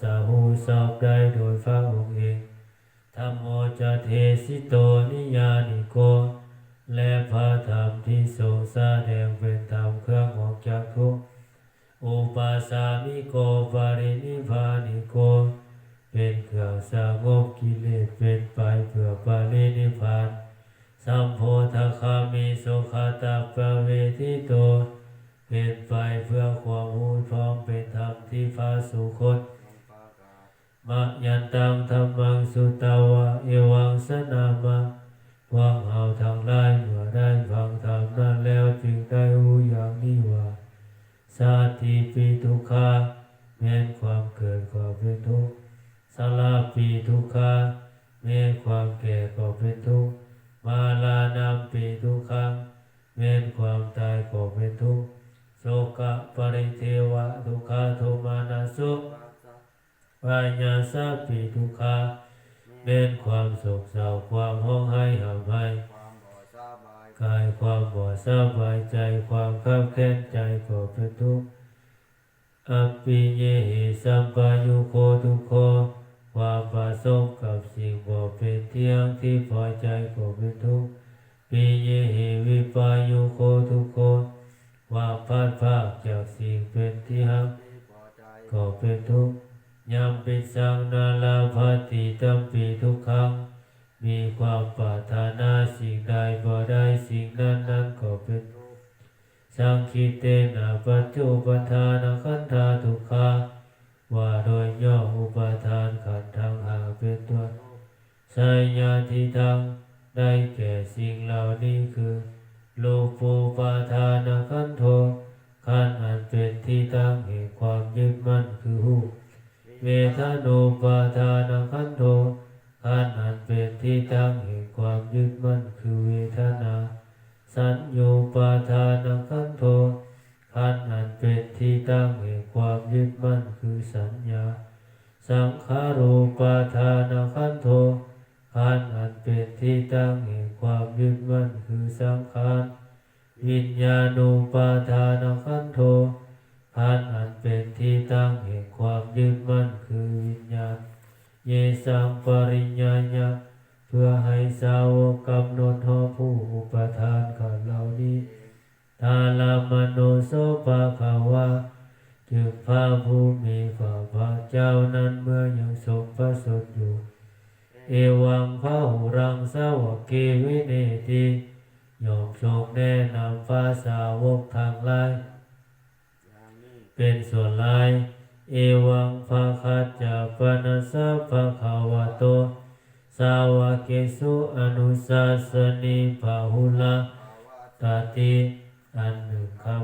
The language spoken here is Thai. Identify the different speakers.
Speaker 1: สาหูสอบได้โดยพระองค์เองธรรมโมจะเทสิโตนิยานิโก และพระธรรมที่ทรงแสดงเป็นธรรมเครื่องออกจากทุกอุปาสามิโกปารินิพานิโก เป็นเครื่องสงบกิเลสเป็นไปเพื่อปารินิพานสัมโพธคามิโสขตาปเวทิโต เป็นไปเพื่อความรู้พร้อมเป็นธรรมที่พาสุคต มะยันตังธรรมังสุตาวะเอวังสนามะพวกเอาทางไล่เมื่อได้ฟังธรรมนั้นแล้วจึงได้รู้อย่างนี้ว่าสาติปีทุกขาแม้นความเกิดก็เป็นทุกข์สลาปีทุกขาแม้นความแก่ก็เป็นทุกข์มาลานามปีทุกขังแม้นความตายก็เป็นทุกข์โสกะปริเทวะทุกขาโทมานาสุ ปัญญาสาปิทุกขาเป็นความโศกเศร้าความห้องไห้หำไห้กายความบ่สบายใจความขับแค้นใจก็เป็นทุกข์อัปปิเยหิสัมปายุโคทุกโคความประสบกับสิ่งบ่เป็นเที่ยงที่พอใจก็เป็นทุกข์ปิเยหิวิปายุโคทุกโคความพลาดพลาดจากสิ่งเป็นที่หัก
Speaker 2: ก่อใจ
Speaker 1: ก็เป็นทุกข์ ยามปิสังนาลาภติตัมปีทุกครั้งมีความปรารถนาสิ่งใดบ่ได้สิ่งนั้นนั้นก็เป็นทุกข์สังคิเตนะปัจจุปทานขันธาทุกขาว่าโดยย่ออุปทานขันธ์ทางหาเป็นตัวสายญาทิทางได้แก่สิ่งเหล่านี้คือโลปูปาทานขันโทขันอันเป็นที่ตั้งแห่งความยึดมั่นคือหู เวทโนปาทานขันโทขันธ์อันเป็นที่ตั้งแห่งความยึดมั่นคือเวทนา สัญโยปาทานขันโทขันธ์อันเป็นที่ตั้งแห่งความยึดมั่นคือสัญญา สังขารูปาทานขันโทขันธ์อันเป็นที่ตั้งแห่งความยึดมั่นคือสังขาร วิญญาณูปาทานขันโท ขันธ์อันเป็นที่ตั้งแห่งความยึดมั่นคือวิญญาณ เยสังปริญญาญาเพื่อให้สาวกกำหนดหอผู้อุปทานขันเหล่านี้ทาลามโนโสภาคาวาจึงพระผู้มีพระภาคเจ้านั้นเมื่อยังทรงพระสดอยู่ เอวังพระหุรังสาวกเกวิเนติยอมทรงแนะนำพระสาวกทางหลาย
Speaker 2: อย่างนี้
Speaker 1: เป็นส่วนลาย เอวังภาคาจาปนัสสะภาคะวะโต สาวกเกสุอนุสาสนีพาหุลาตติอันหนึ่งคำ